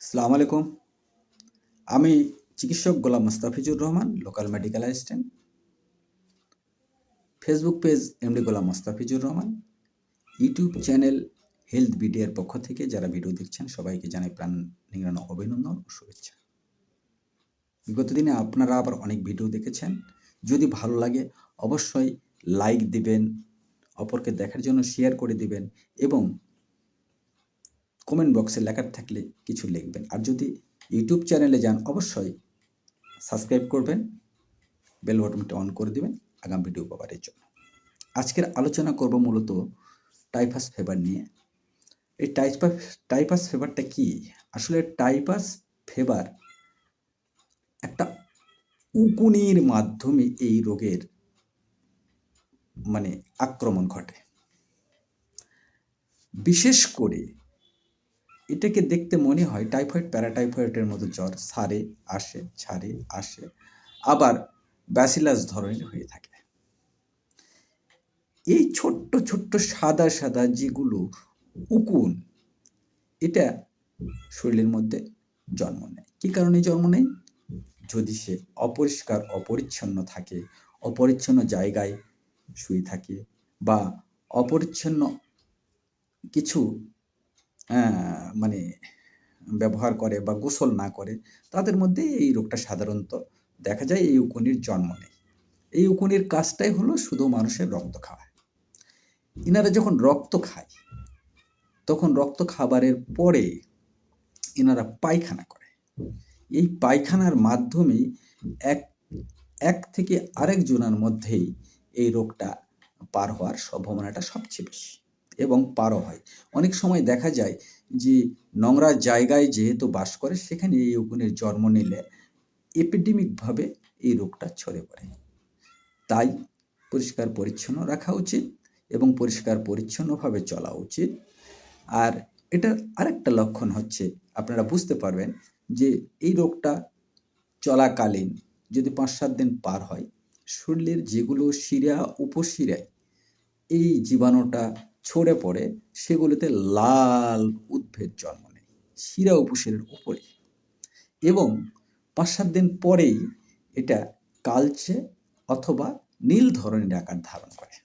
সালাম আলাইকুম। আমি চিকিৎসক Golam Mustafizur Rahman, local medical assistant. Facebook page MD Golam Mustafizur Rahman. YouTube channel health BDR পক্ষ থেকে যারা ভিডিও দেখছেন, সবাইকে জানাই প্রাণ নিংড়ানো অভিনন্দন ও শুভেচ্ছা। বিগত দিনে আপনারা আবার অনেক ভিডিও দেখেছেন। যদি ভালো লাগে, অবশ্যই লাইক দিবেন, অপরকে দেখার জন্য শেয়ার করে দিবেন এবং কমেন্ট বক্সে লেখার থাকলে কিছু লিখবেন। আর যদি ইউটিউব চ্যানেলে যান, অবশ্যই সাবস্ক্রাইব করবেন বেল বটনটা অন করে দেবেন আগাম ভিডিও পাওয়ার জন্য। আজকের আলোচনা করব মূলত টাইফাস ফেভার নিয়ে। এই টাইফাস টাইফাস ফেভারটা কি? আসলে টাইফাস ফেভার একটা উকুনির মাধ্যমে এই রোগের মানে আক্রমণ ঘটে। বিশেষ করে এটাকে দেখতে মনে হয় টাইফয়েড প্যারাটাইফয়েডের মতো জ্বর। সারে, আসে, ছাড়ে, আসে। আবার ব্যাসিলাস ধরনের হয়ে থাকে। এই ছোট্ট ছোট্ট, সাদা সাদা যেগুলো উকুন, এটা শরীরের মধ্যে জন্ম নেয়। কী কারণে জন্ম নেয়? যদি সে অপরিষ্কার, অপরিচ্ছন্ন থাকে, অপরিচ্ছন্ন জায়গায় শুয়ে থাকে বা অপরিচ্ছন্ন কিছু মানে ব্যবহার করে বা গোসল না করে, তাদের মধ্যে এই রোগটা সাধারণত দেখা যায় এই উকুনির জন্ম নেই এই উকুনির কাজটাই হলো শুধু মানুষের রক্ত খাওয়া। ইনারা যখন রক্ত খায়, তখন রক্ত খাবারের পরে এনারা পায়খানা করে। এই পায়খানার মাধ্যমেই এক এক থেকে আরেক জনের মধ্যেই এই রোগটা পার হওয়ার সম্ভাবনাটা সবচেয়ে বেশি। এবং পারও হয়। অনেক সময় দেখা যায় যে নোংরা জায়গায় যেহেতু বাস করে, সেখানে এই উকুনের জন্ম নিলে এপিডেমিকভাবে এই রোগটা ছড়ে পড়ে। তাই পরিষ্কার পরিচ্ছন্ন রাখা উচিত এবং পরিষ্কার পরিচ্ছন্নভাবে চলা উচিত। আর এটার আরেকটা লক্ষণ হচ্ছে, আপনারা বুঝতে পারবেন যে এই রোগটা চলাকালীন যদি পাঁচ সাত দিন পার হয়, শরীরের যেগুলো শিরা, উপশিরায় এই জীবাণুটা ছড়ে পড়ে, সেগুলোতে লাল উদ্ভিদ জন্ম নেয়, শিরা উপশিরের উপরে। এবং পাঁচ সাত দিন পরেই এটা কালচে অথবা নীল ধরনের আকার ধারণ করে।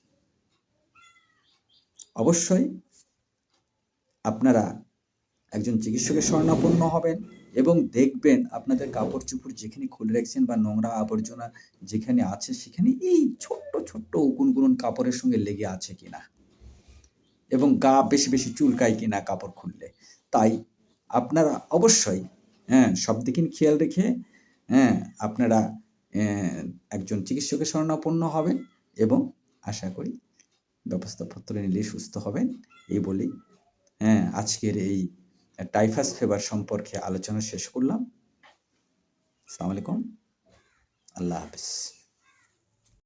অবশ্যই আপনারা একজন চিকিৎসকের স্বর্ণাপন্ন হবেন এবং দেখবেন আপনাদের কাপড় চুপড় যেখানে খুলে রাখছেন বা নোংরা আবর্জনা যেখানে আছে, সেখানে এই ছোট্ট ছোট্ট উকুন কাপড়ের সঙ্গে লেগে আছে কিনা। এবং গা বেশি বেশি চুলকায় কিনা কাপড় খুললে। তাই আপনারা অবশ্যই হ্যাঁ সব দিকে খেয়াল রেখে হ্যাঁ আপনারা একজন চিকিৎসকের শরণাপন্ন হবেন এবং আশা করি ব্যবস্থাপত্র নিলেই সুস্থ হবেন। এই বলেই হ্যাঁ আজকের এই টাইফাস ফেভার সম্পর্কে আলোচনা শেষ করলাম। আসসালামু আলাইকুম। আল্লাহ হাফিজ।